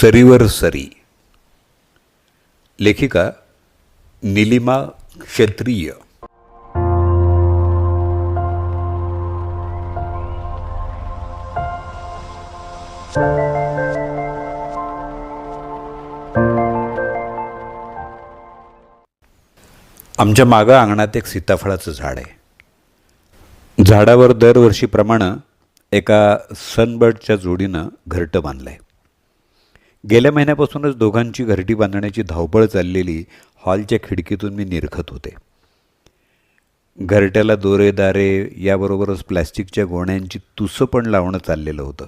सरीवर सरी. लेखिका निलिमा क्षत्रिय. आमच्या मागं अंगणात एक सीताफळाचं झाड आहे. झाडावर दरवर्षीप्रमाणे एका सनबर्डच्या जोडीनं घरटं बांधलं आहे गेल्या महिन्यापासूनच दोघांची घरटी बांधण्याची धावपळ चाललेली हॉलच्या खिडकीतून मी निरखत होते. घरट्याला दोरे दारे याबरोबरच प्लॅस्टिकच्या गोण्यांची तुसं पण लावणं चाललेलं होतं.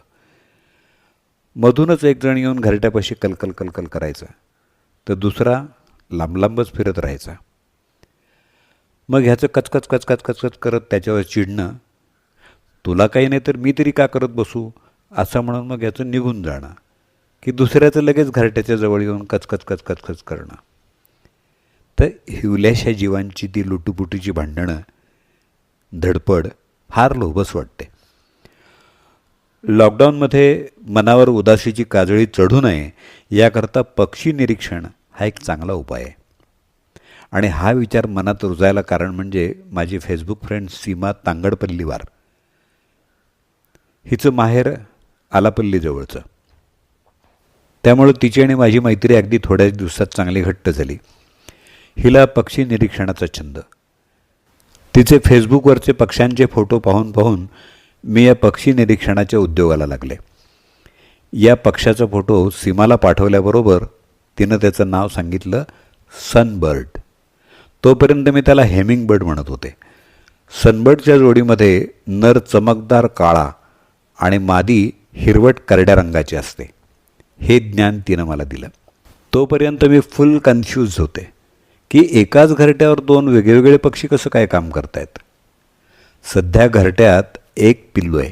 मधूनच एकजण येऊन घरट्यापाशी कलकल कलकल करायचा. तर दुसरा लांबलांबच फिरत राहायचा. मग ह्याचं कचकच कचकच कचकच करत त्याच्यावर चिडणं तुला काही नाही तर मी तरी का करत बसू? असं म्हणून मग याचं निघून जाणं. की दुसऱ्याचं लगेच घरट्याच्या जवळ येऊन कचकच कचकच करणं. तर हिवल्याशा जीवांची ती लुटुपुटीची भांडणं धडपड फार लोभस वाटते. लॉकडाऊनमध्ये मनावर उदासीची काजळी चढू नये याकरता पक्षी निरीक्षण हा एक चांगला उपाय आहे. आणि हा विचार मनात रुजायला कारण म्हणजे माझी फेसबुक फ्रेंड सीमा तांगडपल्लीवार. हिचं माहेर आलापल्लीजवळचं. त्यामुळं तिची आणि माझी मैत्री अगदी थोड्याच दिवसात चांगली घट्ट झाली. हिला पक्षी निरीक्षणाचा छंद. तिचे फेसबुकवरचे पक्ष्यांचे फोटो पाहून पाहून मी या पक्षी निरीक्षणाच्या उद्योगाला लागले. या पक्षाचा फोटो सीमाला पाठवल्याबरोबर तिनं त्याचं नाव सांगितलं सनबर्ड. तोपर्यंत मी त्याला हेमिंग बर्ड म्हणत होते. सनबर्डच्या जोडीमध्ये नर चमकदार काळा आणि मादी हिरवट करड्या रंगाची असते. हे ज्ञान तिनं मला दिलं. तोपर्यंत मी फुल कन्फ्यूज होते की एकाच घरट्यावर दोन वेगवेगळे पक्षी कसं काय काम करतायत? सध्या घरट्यात एक पिल्लू आहे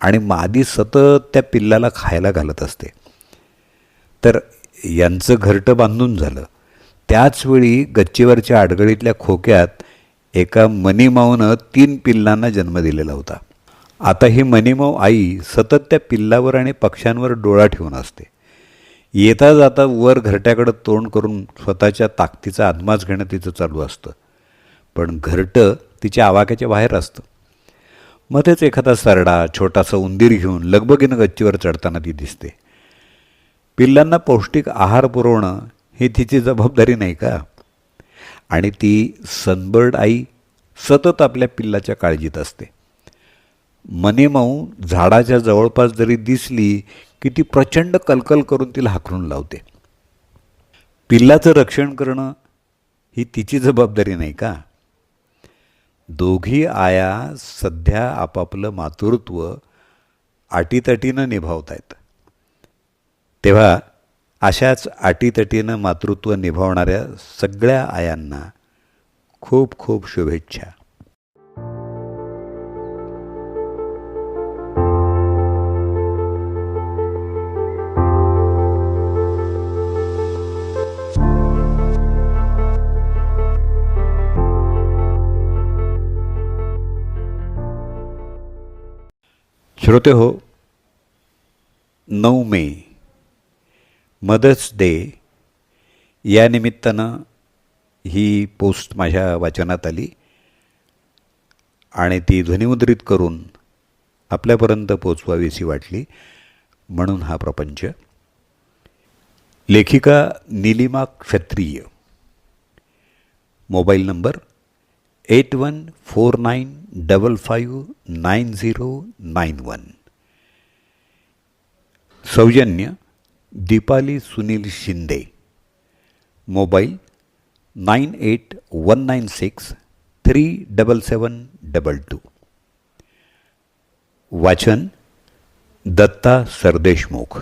आणि मादी सतत त्या पिल्लाला खायला घालत असते. तर यांचं घरटं बांधून झालं. त्याचवेळी गच्चीवरच्या आडगळीतल्या खोक्यात एका मनीमाऊनं तीन पिल्लांना जन्म दिलेला होता. आता ही मनीमाऊ आई सतत त्या पिल्लावर आणि पक्ष्यांवर डोळा ठेवून असते. येता जाता वर घरट्याकडं तोंड करून स्वतःच्या ताकदीचा आदमास घेणं तिचं चालू असतं. पण घरटं तिच्या आवाक्याच्या बाहेर असतं. मध्येच एखादा सरडा छोटासा उंदीर घेऊन लगबगीनं गच्चीवर चढताना ती दिसते. पिल्लांना पौष्टिक आहार पुरवणं ही तिची जबाबदारी नाही का? आणि ती सनबर्ड आई सतत आपल्या पिल्लाच्या काळजीत असते. मनेमाऊ झाडाच्या जवळपास जरी दिसली की ती प्रचंड कलकल करून तिला हाकलून लावते. पिल्लाचं रक्षण करणं ही तिची जबाबदारी नाही का? दोघी आया सध्या आपापलं मातृत्व अटीतटीनं निभावत आहेत तेव्हा अशाच अटीतटीनं मातृत्व निभावणाऱ्या सगळ्या आयांना खूप खूप शुभेच्छा. श्रोते हो नऊ मे मदर्स डे या निमित्तानं ही पोस्ट माझ्या वाचनात आली आणि ती ध्वनिमुद्रित करून आपल्यापर्यंत पोचवावीशी वाटली म्हणून हा प्रपंच. लेखिका Nilima Kshatriya. Mobile number eight one four nine double five nine zero nine one सौजन्य Deepali Sunil Shinde mobile nine eight one nine six three double seven double two वाचन दत्ता सरदेशमुख